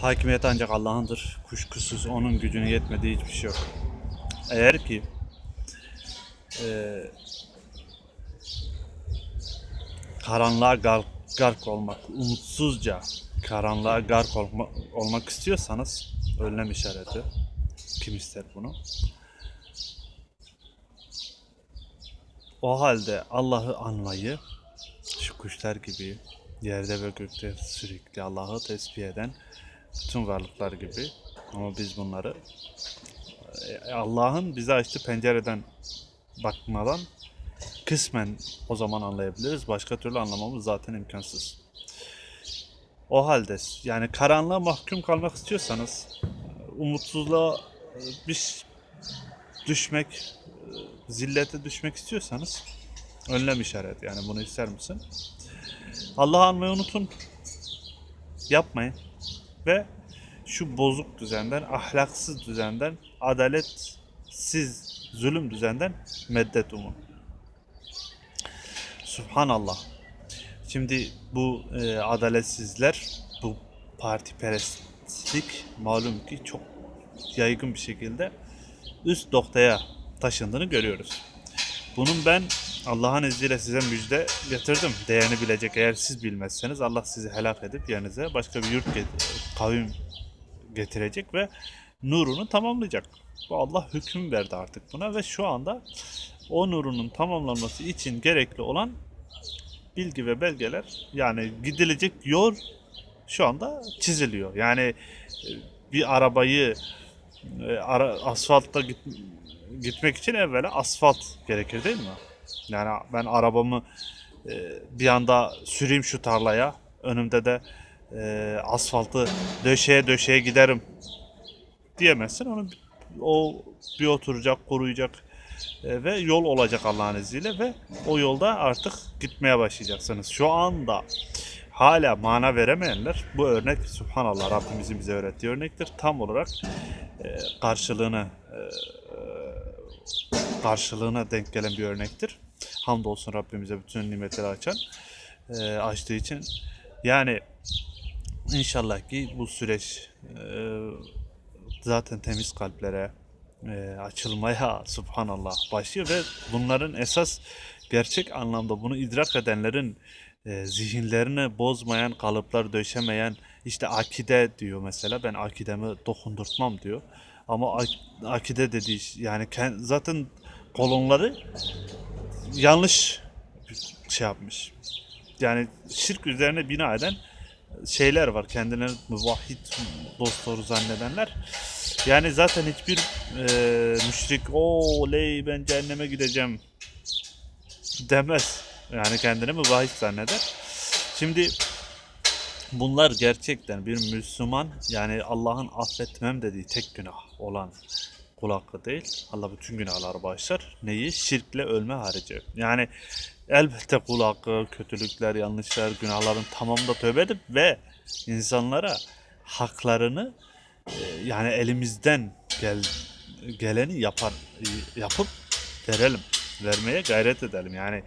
Hakimiyet ancak Allah'ındır. Kuşkusuz onun gücüne yetmediği hiçbir şey yok. Eğer ki eee karanlığa gark, gark olmak, umutsuzca karanlığa gark olma, olmak istiyorsanız önlem işareti. Kim ister bunu? O halde Allah'ı anmayı şu kuşlar gibi yerde ve gökte sürekli Allah'ı tesbih eden bütün varlıklar gibi ama biz bunları e, Allah'ın bize açtığı pencereden bakmadan kısmen o zaman anlayabiliriz. Başka türlü anlamamız zaten imkansız. O halde yani karanlığa mahkum kalmak istiyorsanız umutsuzluğa e, bir düşmek, e, zillete düşmek istiyorsanız önlem işaret. Yani bunu ister misin? Allah'ı anmayı unutun. Yapmayın. Ve şu bozuk düzenden, ahlaksız düzenden, adaletsiz zulüm düzenden meddet umun. Subhanallah. Şimdi bu e, adaletsizler, bu partiperestlik malum ki çok yaygın bir şekilde üst noktaya taşındığını görüyoruz. Bunun ben Allah'ın izniyle size müjde getirdim. Değerini bilecek. Eğer siz bilmezseniz Allah sizi helak edip yerinize başka bir yurt get- kavim getirecek ve nurunu tamamlayacak. Bu Allah hüküm verdi artık buna ve şu anda o nurunun tamamlanması için gerekli olan bilgi ve belgeler yani gidilecek yol şu anda çiziliyor. Yani e, bir arabayı e, asfaltta git, gitmek için evvela asfalt gerekir değil mi? Yani ben arabamı e, bir anda süreyim şu tarlaya önümde de e, asfaltı döşeye döşeye giderim diyemezsin. Onu o bir oturacak, kuruyacak e, ve yol olacak Allah'ın izniyle ve o yolda artık gitmeye başlayacaksınız. Şu anda hala mana veremeyenler bu örnek subhanallah Rabbimizin bize öğrettiği örnektir. Tam olarak e, karşılığını karşılığına denk gelen bir örnektir. Hamdolsun Rabbimize bütün nimetleri açan e, açtığı için. Yani inşallah ki bu süreç e, zaten temiz kalplere e, açılmaya subhanallah başlıyor ve bunların esas gerçek anlamda bunu idrak edenlerin e, zihinlerini bozmayan, kalıplar döşemeyen işte akide diyor mesela ben akidemi dokundurtmam diyor. Ama ak- akide dediği yani zaten kolonları yanlış şey yapmış. Yani şirk üzerine bina eden şeyler var. Kendilerini müvahhid dostları zannedenler. Yani zaten hiçbir e, müşrik o ley ben cehenneme gideceğim demez. Yani kendini müvahhid zanneder. Şimdi bunlar gerçekten bir Müslüman yani Allah'ın affetmem dediği tek günah olan kul hakkı değil. Allah bütün günahları bağışlar. Neyi? Şirkle ölme harici. Yani elbette kul hakkı, kötülükler, yanlışlar, günahların tamamında tövbe edip ve insanlara haklarını e, yani elimizden gel, geleni yapar yapıp verelim. Vermeye gayret edelim. Yani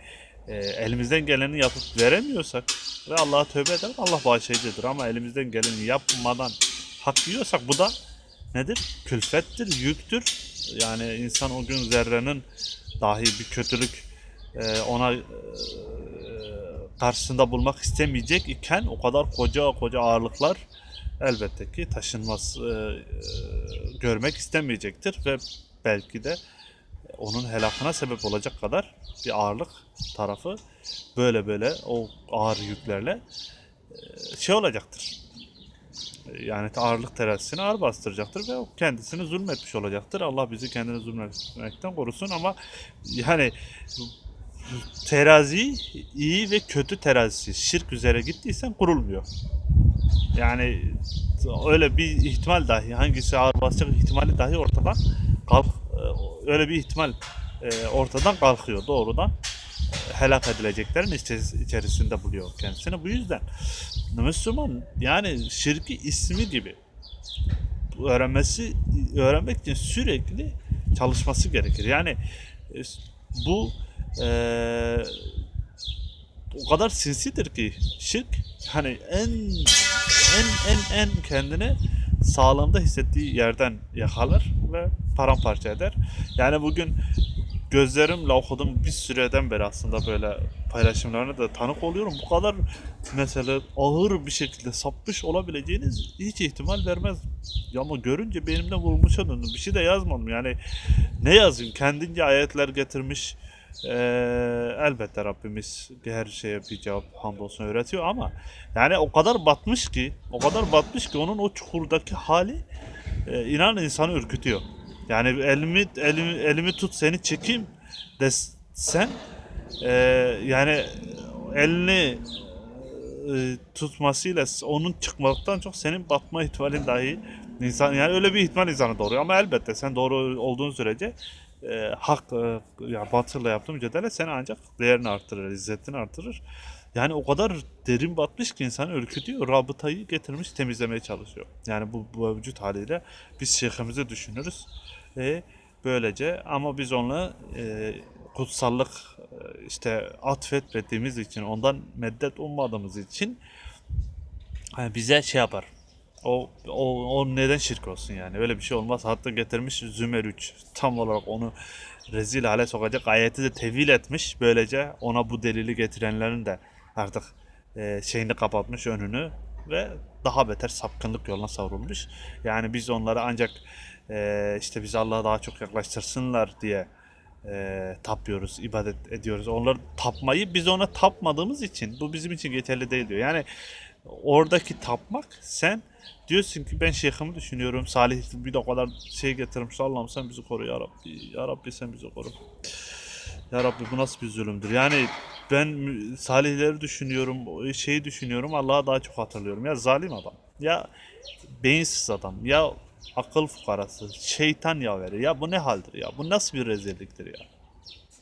e, elimizden geleni yapıp veremiyorsak ve Allah'a tövbe edelim. Allah bağışlayıcıdır ama elimizden geleni yapmadan hak yiyorsak bu da nedir? Külfettir, yüktür. Yani insan o gün zerrenin dahi bir kötülük e, ona e, karşısında bulmak istemeyecek iken o kadar koca koca ağırlıklar elbette ki taşınmaz e, görmek istemeyecektir ve belki de onun helakına sebep olacak kadar bir ağırlık tarafı böyle böyle o ağır yüklerle şey olacaktır. Yani ağırlık terazisini ağır bastıracaktır ve o kendisini zulmetmiş olacaktır. Allah bizi kendini zulmetmekten korusun ama yani terazi iyi ve kötü terazisi şirk üzere gittiysen kurulmuyor. Yani öyle bir ihtimal dahi hangisi ağır basacak ihtimali dahi ortadan kalk öyle bir ihtimal e, ortadan kalkıyor doğrudan e, helak edileceklerin içeris- içerisinde buluyor kendisini. Bu yüzden Müslüman yani şirki ismi gibi öğrenmesi öğrenmek için sürekli çalışması gerekir. Yani e, bu e, o kadar sinsidir ki şirk hani en en en en kendini sağlamda hissettiği yerden yakalar ve paramparça eder. Yani bugün gözlerimle okudum bir süreden beri aslında böyle paylaşımlarına da tanık oluyorum. Bu kadar mesela ağır bir şekilde sapmış olabileceğiniz hiç ihtimal vermez. Ama görünce beynimden vurmuşa döndüm. Bir şey de yazmadım yani. Ne yazayım? Kendince ayetler getirmiş. Ee, elbette Rabbimiz her şeye bir cevap hamdolsun öğretiyor ama yani o kadar batmış ki o kadar batmış ki onun o çukurdaki hali e, inan insanı ürkütüyor. Yani elimi elimi elimi tut seni çekeyim desen e, yani elini e, tutmasıyla onun çıkmaktan çok senin batma ihtimalin dahi insan yani öyle bir ihtimal insanı doğuruyor ama elbette sen doğru olduğun sürece e, hak e, ya batırla yaptığın mücadele seni ancak değerini artırır, izzetini artırır. Yani o kadar derin batmış ki insanı ürkütüyor. Rabıtayı getirmiş temizlemeye çalışıyor. Yani bu, bu vücut haliyle biz şeyhimizi düşünürüz. E, böylece ama biz onunla e, kutsallık e, işte atfetmediğimiz için ondan meddet ummadığımız için hani bize şey yapar. O, o, o neden şirk olsun yani öyle bir şey olmaz. Hatta getirmiş Zümer 3 tam olarak onu rezil hale sokacak ayeti de tevil etmiş. Böylece ona bu delili getirenlerin de artık e, şeyini kapatmış önünü ve daha beter sapkınlık yoluna savrulmuş. Yani biz onları ancak e, işte bizi Allah'a daha çok yaklaştırsınlar diye e, tapıyoruz, ibadet ediyoruz. Onları tapmayı biz ona tapmadığımız için bu bizim için geçerli değil diyor. Yani oradaki tapmak sen diyorsun ki ben şeyhimi düşünüyorum. Salih bir de o kadar şey getirmiş. Allah'ım sen bizi koru ya Rabbi. Ya Rabbi sen bizi koru. Ya Rabbi bu nasıl bir zulümdür? Yani ben salihleri düşünüyorum, şeyi düşünüyorum. Allah'a daha çok hatırlıyorum. Ya zalim adam. Ya beyinsiz adam. Ya akıl fukarası. Şeytan yaveri. Ya bu ne haldir ya? Bu nasıl bir rezilliktir ya?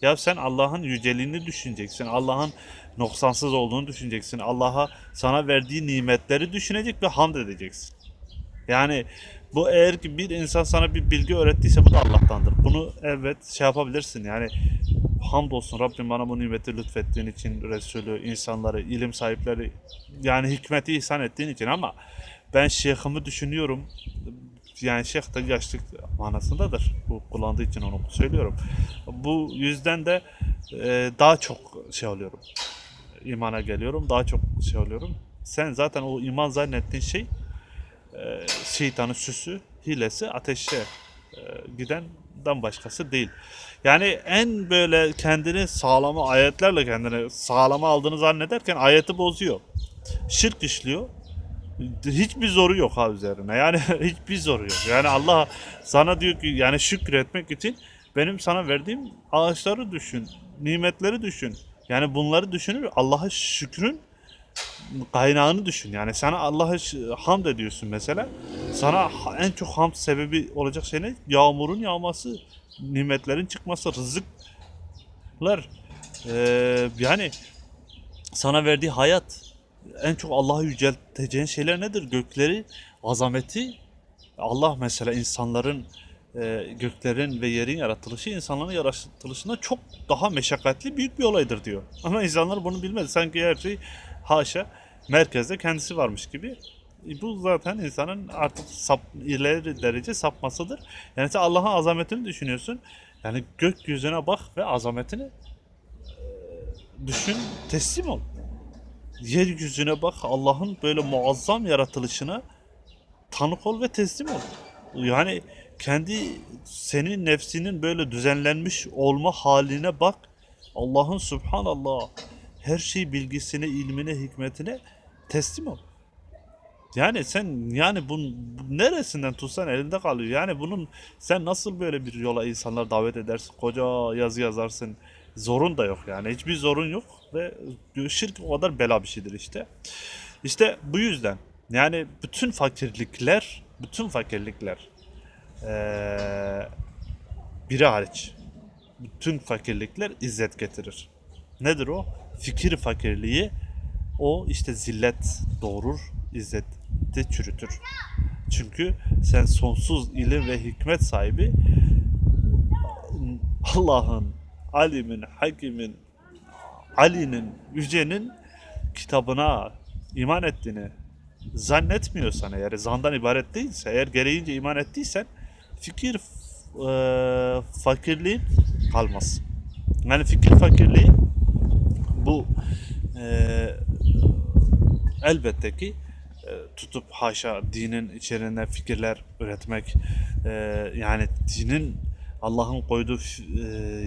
Ya sen Allah'ın yüceliğini düşüneceksin. Allah'ın noksansız olduğunu düşüneceksin. Allah'a sana verdiği nimetleri düşünecek ve hamd edeceksin. Yani bu eğer ki bir insan sana bir bilgi öğrettiyse bu da Allah'tandır. Bunu evet şey yapabilirsin. Yani hamdolsun Rabbim bana bu nimeti lütfettiğin için Resulü, insanları, ilim sahipleri yani hikmeti ihsan ettiğin için ama ben şeyhimi düşünüyorum. Yani şeyh de yaşlık manasındadır. Bu kullandığı için onu söylüyorum. Bu yüzden de e, daha çok şey oluyorum. imana geliyorum. Daha çok şey oluyorum. Sen zaten o iman zannettiğin şey e, şeytanın süsü, hilesi ateşe e, gidenden başkası değil. Yani en böyle kendini sağlama ayetlerle kendini sağlama aldığını zannederken ayeti bozuyor. Şirk işliyor. Hiçbir zoru yok ha üzerine. Yani hiçbir zoru yok. Yani Allah sana diyor ki yani şükretmek için benim sana verdiğim ağaçları düşün, nimetleri düşün. Yani bunları düşünür Allah'a şükrün kaynağını düşün. Yani sana Allah'a hamd ediyorsun mesela. Sana en çok hamd sebebi olacak şey ne? Yağmurun yağması, nimetlerin çıkması, rızıklar. Ee, yani sana verdiği hayat. En çok Allah'ı yücelteceğin şeyler nedir? Gökleri, azameti. Allah mesela insanların e, göklerin ve yerin yaratılışı insanların yaratılışından çok daha meşakkatli büyük bir olaydır diyor. Ama insanlar bunu bilmez. Sanki her şey haşa merkezde kendisi varmış gibi. E, Bu zaten insanın artık sap, ileri derece sapmasıdır. Yani sen Allah'ın azametini düşünüyorsun. Yani gökyüzüne bak ve azametini e, düşün, teslim ol. Yeryüzüne bak, Allah'ın böyle muazzam yaratılışına tanık ol ve teslim ol. Yani kendi senin nefsinin böyle düzenlenmiş olma haline bak. Allah'ın subhanallah her şey bilgisine, ilmine, hikmetine teslim ol. Yani sen yani bu, bu neresinden tutsan elinde kalıyor. Yani bunun sen nasıl böyle bir yola insanlar davet edersin? Koca yazı yazarsın. Zorun da yok yani. Hiçbir zorun yok ve şirk o kadar bela bir şeydir işte. İşte bu yüzden yani bütün fakirlikler, bütün fakirlikler eee biri hariç bütün fakirlikler izzet getirir. Nedir o? Fikir fakirliği o işte zillet doğurur, izzeti çürütür. Çünkü sen sonsuz ilim ve hikmet sahibi Allah'ın, alimin, hakimin, Ali'nin, Yüce'nin kitabına iman ettiğini zannetmiyorsan eğer zandan ibaret değilse eğer gereğince iman ettiysen fikir e, fakirliğin kalmaz. Yani fikir fakirliği bu e, elbette ki e, tutup haşa dinin içerisinde fikirler üretmek e, yani dinin Allah'ın koyduğu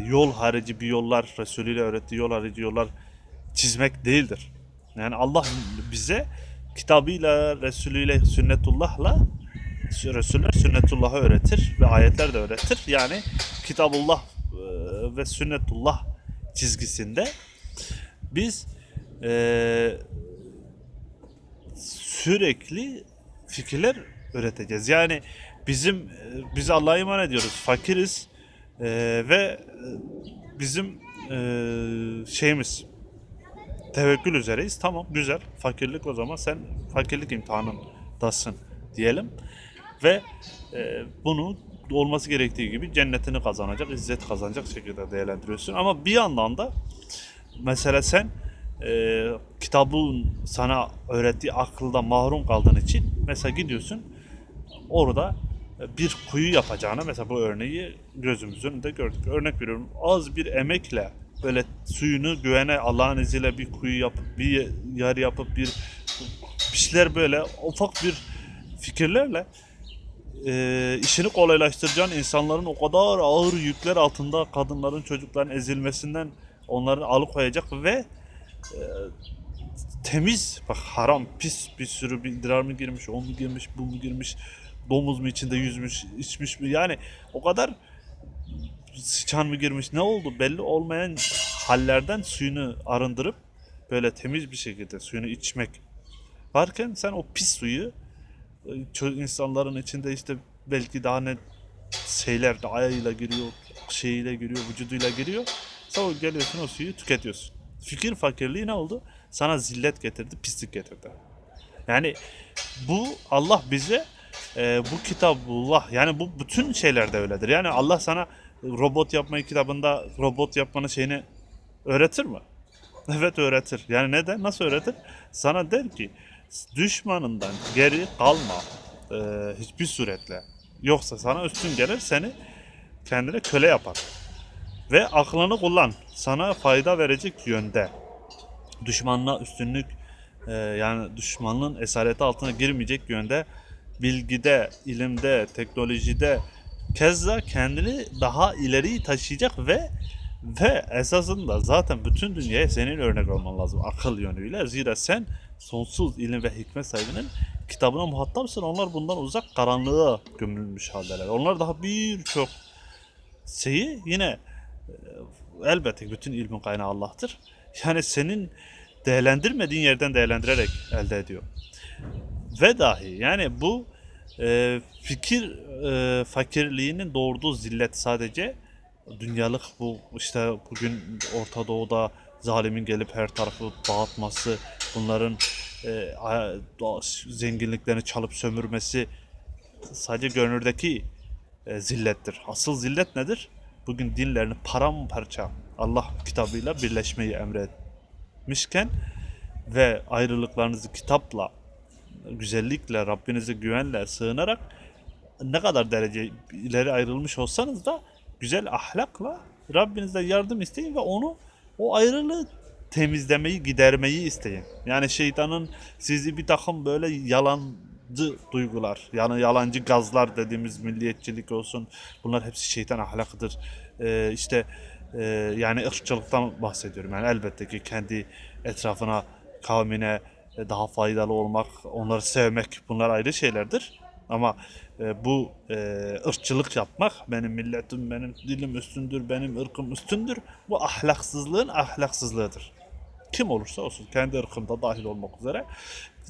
yol harici bir yollar Resulü ile öğrettiği yol harici yollar çizmek değildir. Yani Allah bize kitabıyla, Resulüyle, sünnetullahla Resuller sünnetullah'ı öğretir ve ayetler de öğretir. Yani kitabullah ve sünnetullah çizgisinde biz e, sürekli fikirler üreteceğiz. Yani bizim e, biz Allah'a iman ediyoruz, fakiriz e, ve e, bizim e, şeyimiz tevekkül üzereyiz. Tamam güzel. Fakirlik o zaman sen fakirlik imtihanındasın diyelim. Ve e, bunu olması gerektiği gibi cennetini kazanacak, izzet kazanacak şekilde değerlendiriyorsun. Ama bir yandan da mesela sen e, kitabın sana öğrettiği akılda mahrum kaldığın için mesela gidiyorsun orada bir kuyu yapacağına mesela bu örneği gözümüzün önünde gördük. Örnek veriyorum az bir emekle böyle suyunu güvene Allah'ın izniyle bir kuyu yapıp bir yer yapıp bir bir böyle ufak bir fikirlerle e, işini kolaylaştıracağın insanların o kadar ağır yükler altında kadınların çocukların ezilmesinden onları alıkoyacak ve e, temiz bak haram pis bir sürü bir idrar mı girmiş o mu girmiş bu mu girmiş domuz mu içinde yüzmüş içmiş mi yani o kadar sıçan mı girmiş ne oldu belli olmayan hallerden suyunu arındırıp böyle temiz bir şekilde suyunu içmek varken sen o pis suyu e, insanların içinde işte belki daha ne şeyler de ayağıyla giriyor, şeyiyle giriyor, vücuduyla giriyor. O geliyorsun o suyu tüketiyorsun. Fikir fakirliği ne oldu? Sana zillet getirdi, pislik getirdi. Yani bu Allah bize e, bu kitabullah yani bu bütün şeylerde öyledir. Yani Allah sana robot yapmayı kitabında robot yapmanın şeyini öğretir mi? Evet öğretir. Yani neden? Nasıl öğretir? Sana der ki düşmanından geri kalma e, hiçbir suretle. Yoksa sana üstün gelir seni kendine köle yapar. Ve aklını kullan. Sana fayda verecek yönde. Düşmanla üstünlük e, yani düşmanlığın esareti altına girmeyecek yönde bilgide, ilimde, teknolojide keza kendini daha ileri taşıyacak ve ve esasında zaten bütün dünyaya senin örnek olman lazım akıl yönüyle. Zira sen sonsuz ilim ve hikmet sahibinin kitabına muhatapsın. Onlar bundan uzak karanlığa gömülmüş haldeler. Onlar daha birçok şeyi yine e, elbette bütün ilmin kaynağı Allah'tır. Yani senin değerlendirmediğin yerden değerlendirerek elde ediyor. Ve dahi yani bu e, fikir e, fakirliğinin doğurduğu zillet sadece dünyalık bu işte bugün Orta Doğu'da zalimin gelip her tarafı dağıtması, bunların e, zenginliklerini çalıp sömürmesi sadece görünürdeki e, zillettir. Asıl zillet nedir? Bugün dinlerini paramparça Allah kitabıyla birleşmeyi emretmişken ve ayrılıklarınızı kitapla, güzellikle, Rabbinize güvenle sığınarak ne kadar derece ileri ayrılmış olsanız da güzel ahlakla Rabbinizden yardım isteyin ve onu o ayrılığı temizlemeyi, gidermeyi isteyin. Yani şeytanın sizi bir takım böyle yalancı duygular, yani yalancı gazlar dediğimiz milliyetçilik olsun. Bunlar hepsi şeytan ahlakıdır. Ee, işte e, yani ırkçılıktan bahsediyorum. Yani elbette ki kendi etrafına, kavmine daha faydalı olmak, onları sevmek bunlar ayrı şeylerdir. Ama e, bu e, ırkçılık yapmak, benim milletim, benim dilim üstündür, benim ırkım üstündür, bu ahlaksızlığın ahlaksızlığıdır. Kim olursa olsun, kendi ırkımda dahil olmak üzere.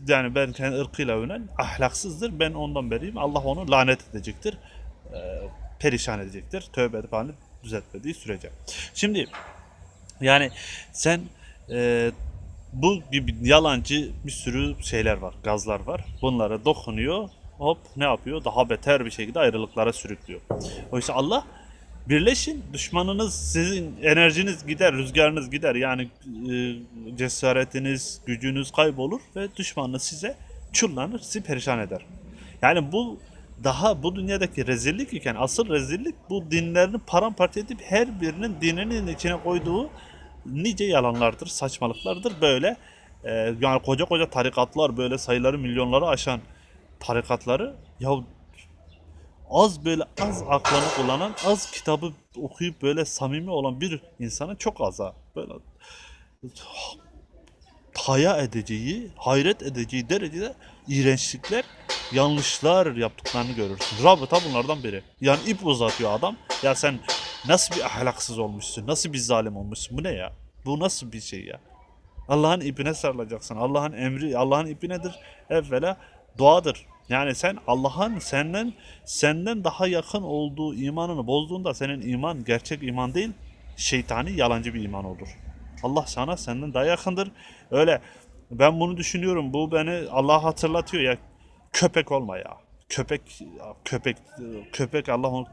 Yani ben kendi ırkıyla övünen ahlaksızdır, ben ondan beriyim. Allah onu lanet edecektir, e, perişan edecektir. Tövbe edip halini düzeltmediği sürece. Şimdi yani sen e, bu gibi yalancı bir sürü şeyler var, gazlar var. Bunlara dokunuyor, hop ne yapıyor? Daha beter bir şekilde ayrılıklara sürüklüyor. Oysa Allah Birleşin. Düşmanınız sizin enerjiniz gider, rüzgarınız gider. Yani e, cesaretiniz, gücünüz kaybolur ve düşmanınız size çullanır, sizi perişan eder. Yani bu daha bu dünyadaki rezillik iken asıl rezillik bu dinlerini paramparça edip her birinin dininin içine koyduğu nice yalanlardır, saçmalıklardır böyle. e, yani koca koca tarikatlar böyle sayıları milyonları aşan tarikatları ya az böyle az aklını kullanan, az kitabı okuyup böyle samimi olan bir insana çok az ha. Böyle haya edeceği, hayret edeceği derecede iğrençlikler, yanlışlar yaptıklarını görürsün. Rabıta bunlardan biri. Yani ip uzatıyor adam. Ya sen nasıl bir ahlaksız olmuşsun, nasıl bir zalim olmuşsun, bu ne ya? Bu nasıl bir şey ya? Allah'ın ipine sarılacaksın. Allah'ın emri, Allah'ın ipi nedir? Evvela duadır. Yani sen Allah'ın senden senden daha yakın olduğu imanını bozduğunda senin iman gerçek iman değil, şeytani yalancı bir iman olur. Allah sana senden daha yakındır. Öyle ben bunu düşünüyorum. Bu beni Allah hatırlatıyor ya. Köpek olma ya. Köpek köpek köpek Allah onu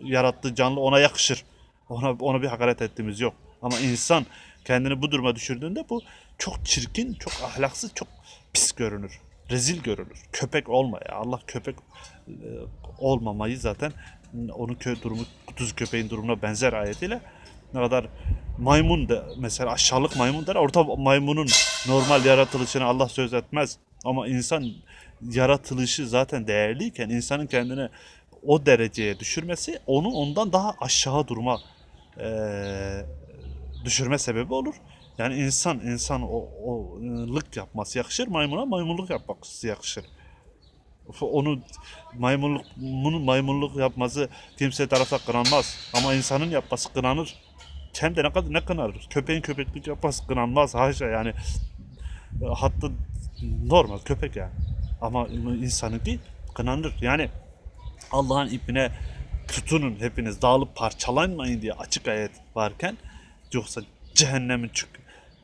yarattığı canlı ona yakışır. Ona ona bir hakaret ettiğimiz yok. Ama insan kendini bu duruma düşürdüğünde bu çok çirkin, çok ahlaksız, çok pis görünür. Rezil görünür. Köpek olma ya. Allah köpek e, olmamayı zaten onun kö durumu kutuz köpeğin durumuna benzer ayetiyle ne kadar maymun da mesela aşağılık maymun der. Orta maymunun normal yaratılışını Allah söz etmez. Ama insan yaratılışı zaten değerliyken insanın kendini o dereceye düşürmesi onu ondan daha aşağı duruma eee, düşürme sebebi olur. Yani insan insan o, o lık yapması yakışır maymuna maymunluk yapması yakışır. Onu maymunluk bunun maymunluk yapması kimse tarafta kınanmaz ama insanın yapması kınanır. Hem de ne kadar ne kınanır? Köpeğin köpeklik yapması kınanmaz haşa yani e, hatta normal köpek yani. Ama insanınki kınanır. Yani Allah'ın ipine tutunun hepiniz dağılıp parçalanmayın diye açık ayet varken yoksa cehennemin çuk,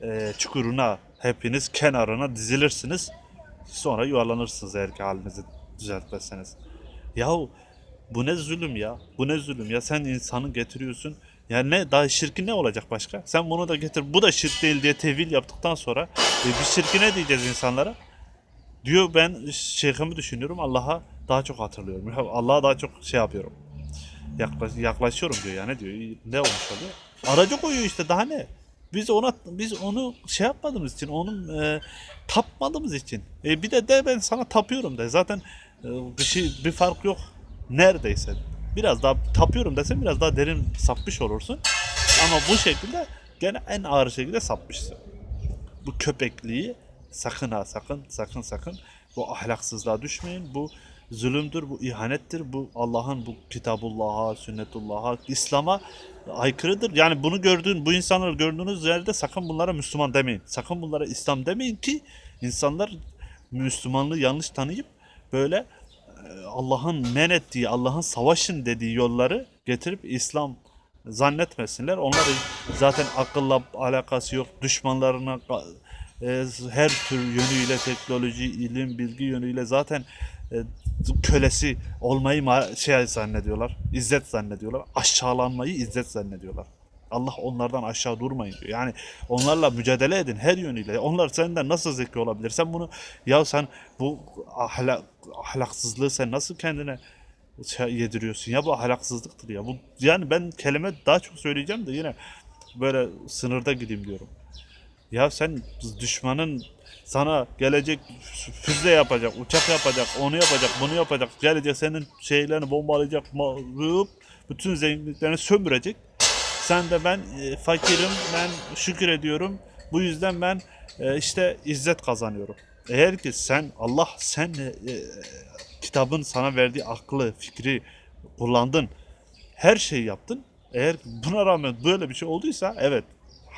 e, çukuruna hepiniz kenarına dizilirsiniz. Sonra yuvarlanırsınız eğer ki halinizi düzeltmezseniz. Yahu bu ne zulüm ya? Bu ne zulüm ya? Sen insanı getiriyorsun. Yani ne daha şirki ne olacak başka? Sen bunu da getir. Bu da şirk değil diye tevil yaptıktan sonra e, bir şirki ne diyeceğiz insanlara? Diyor ben şeyhimi düşünüyorum Allah'a daha çok hatırlıyorum. Allah'a daha çok şey yapıyorum. Yaklaş, yaklaşıyorum diyor yani diyor. Ne olmuş oluyor? Aracı koyuyor işte daha ne? Biz ona biz onu şey yapmadığımız için, onun e, tapmadığımız için. E, bir de de ben sana tapıyorum de. Zaten e, bir şey bir fark yok. Neredeyse. Biraz daha tapıyorum desen biraz daha derin sapmış olursun. Ama bu şekilde gene en ağır şekilde sapmışsın. Bu köpekliği sakın ha sakın sakın sakın bu ahlaksızlığa düşmeyin. Bu zulümdür, bu ihanettir. Bu Allah'ın bu kitabullah'a, sünnetullah'a, İslam'a aykırıdır. Yani bunu gördüğün, bu insanları gördüğünüz yerde sakın bunlara Müslüman demeyin. Sakın bunlara İslam demeyin ki insanlar Müslümanlığı yanlış tanıyıp böyle e, Allah'ın men ettiği, Allah'ın savaşın dediği yolları getirip İslam zannetmesinler. Onların zaten akılla alakası yok. Düşmanlarına e, her tür yönüyle teknoloji, ilim, bilgi yönüyle zaten e, kölesi olmayı ma- şey zannediyorlar. İzzet zannediyorlar. Aşağılanmayı izzet zannediyorlar. Allah onlardan aşağı durmayın diyor. Yani onlarla mücadele edin her yönüyle. Onlar senden nasıl zeki olabilir? Sen bunu ya sen bu ahlak, ahlaksızlığı sen nasıl kendine şey yediriyorsun ya bu ahlaksızlıktır ya. Bu yani ben kelime daha çok söyleyeceğim de yine böyle sınırda gideyim diyorum. Ya sen düşmanın sana gelecek füze yapacak, uçak yapacak, onu yapacak, bunu yapacak, gelecek senin şeylerini bombalayacak, hıp, bütün zenginliklerini sömürecek. Sen de ben e, fakirim, ben şükür ediyorum. Bu yüzden ben e, işte izzet kazanıyorum. Eğer ki sen Allah sen e, e, kitabın sana verdiği aklı, fikri kullandın. Her şeyi yaptın. Eğer buna rağmen böyle bir şey olduysa evet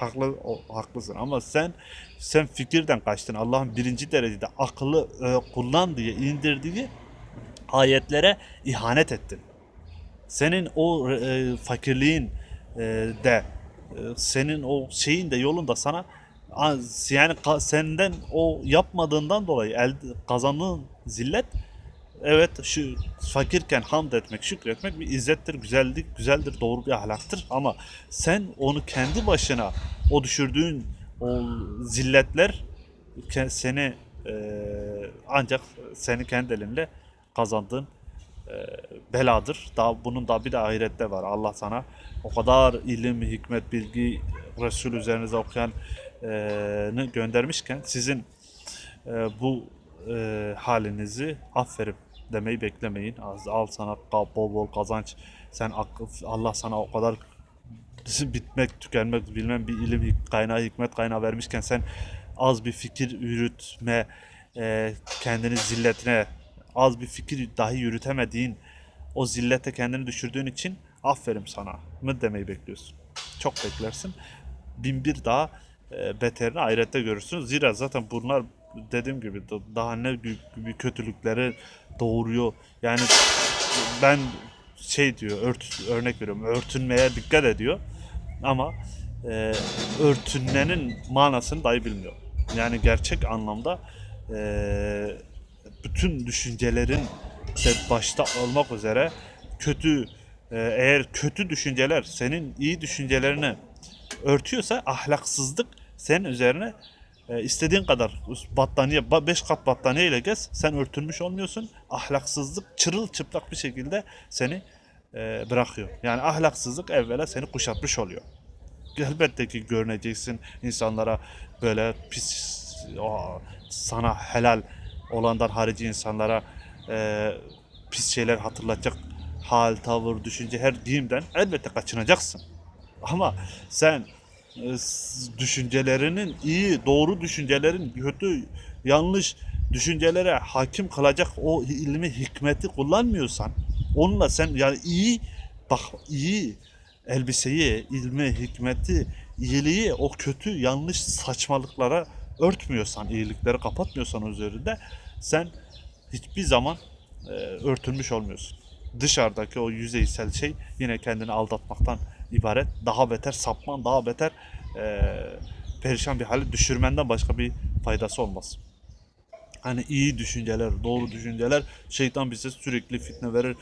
haklı o, haklısın ama sen sen fikirden kaçtın. Allah'ın birinci derecede akıllı e, kullan diye indirdiği ayetlere ihanet ettin. Senin o e, fakirliğin e, de e, senin o şeyin de yolunda sana yani senden o yapmadığından dolayı elde kazandığın zillet Evet şu fakirken hamd etmek, şükretmek bir izzettir, güzellik, güzeldir, doğru bir ahlaktır ama sen onu kendi başına o düşürdüğün o zilletler seni e, ancak seni kendi elinle kazandığın e, beladır. Daha bunun da bir de ahirette var. Allah sana o kadar ilim, hikmet, bilgi Resul üzerinize okuyan göndermişken sizin e, bu e, halinizi aferin demeyi beklemeyin. Az al sana bol bol kazanç. Sen Allah sana o kadar bitmek, tükenmek bilmem bir ilim kaynağı, hikmet kaynağı vermişken sen az bir fikir yürütme, e, kendini zilletine, az bir fikir dahi yürütemediğin o zillete kendini düşürdüğün için aferin sana mı demeyi bekliyorsun. Çok beklersin. Bin bir daha e, beterini ahirette görürsünüz. Zira zaten bunlar dediğim gibi da- daha ne büyük kötülükleri doğuruyor. Yani ben şey diyor ört, örnek veriyorum örtünmeye dikkat ediyor ama e, örtünmenin manasını dahi bilmiyor. Yani gerçek anlamda e, bütün düşüncelerin işte başta olmak üzere kötü e, eğer kötü düşünceler senin iyi düşüncelerini örtüyorsa ahlaksızlık senin üzerine e, istediğin kadar battaniye 5 kat battaniye ile gez sen örtülmüş olmuyorsun. Ahlaksızlık çırılçıplak bir şekilde seni e, bırakıyor. Yani ahlaksızlık evvela seni kuşatmış oluyor. Elbette ki görüneceksin insanlara böyle pis sana helal olandan harici insanlara e, pis şeyler hatırlatacak hal, tavır, düşünce her giyimden elbette kaçınacaksın. Ama sen düşüncelerinin iyi, doğru düşüncelerin kötü, yanlış düşüncelere hakim kılacak o ilmi, hikmeti kullanmıyorsan onunla sen yani iyi bak iyi elbiseyi, ilmi, hikmeti, iyiliği o kötü, yanlış saçmalıklara örtmüyorsan, iyilikleri kapatmıyorsan üzerinde sen hiçbir zaman e, örtülmüş olmuyorsun. Dışarıdaki o yüzeysel şey yine kendini aldatmaktan ibaret. Daha beter sapman, daha beter e, perişan bir hale düşürmenden başka bir faydası olmaz. Hani iyi düşünceler, doğru düşünceler şeytan bize sürekli fitne verir.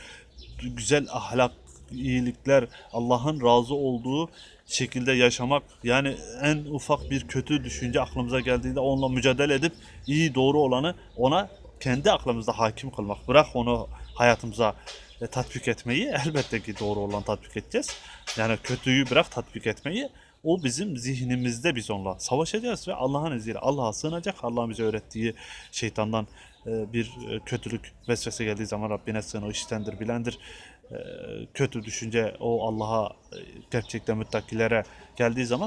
Güzel ahlak, iyilikler, Allah'ın razı olduğu şekilde yaşamak. Yani en ufak bir kötü düşünce aklımıza geldiğinde onunla mücadele edip iyi doğru olanı ona kendi aklımızda hakim kılmak. Bırak onu hayatımıza e, tatbik etmeyi. Elbette ki doğru olan tatbik edeceğiz. Yani kötüyü bırak tatbik etmeyi. O bizim zihnimizde biz onunla savaşacağız ve Allah'ın izniyle Allah'a sığınacak. Allah'ın bize öğrettiği şeytandan e, bir e, kötülük vesvese geldiği zaman Rabbine sığın o iştendir bilendir. E, Kötü düşünce o Allah'a gerçekten müttakilere geldiği zaman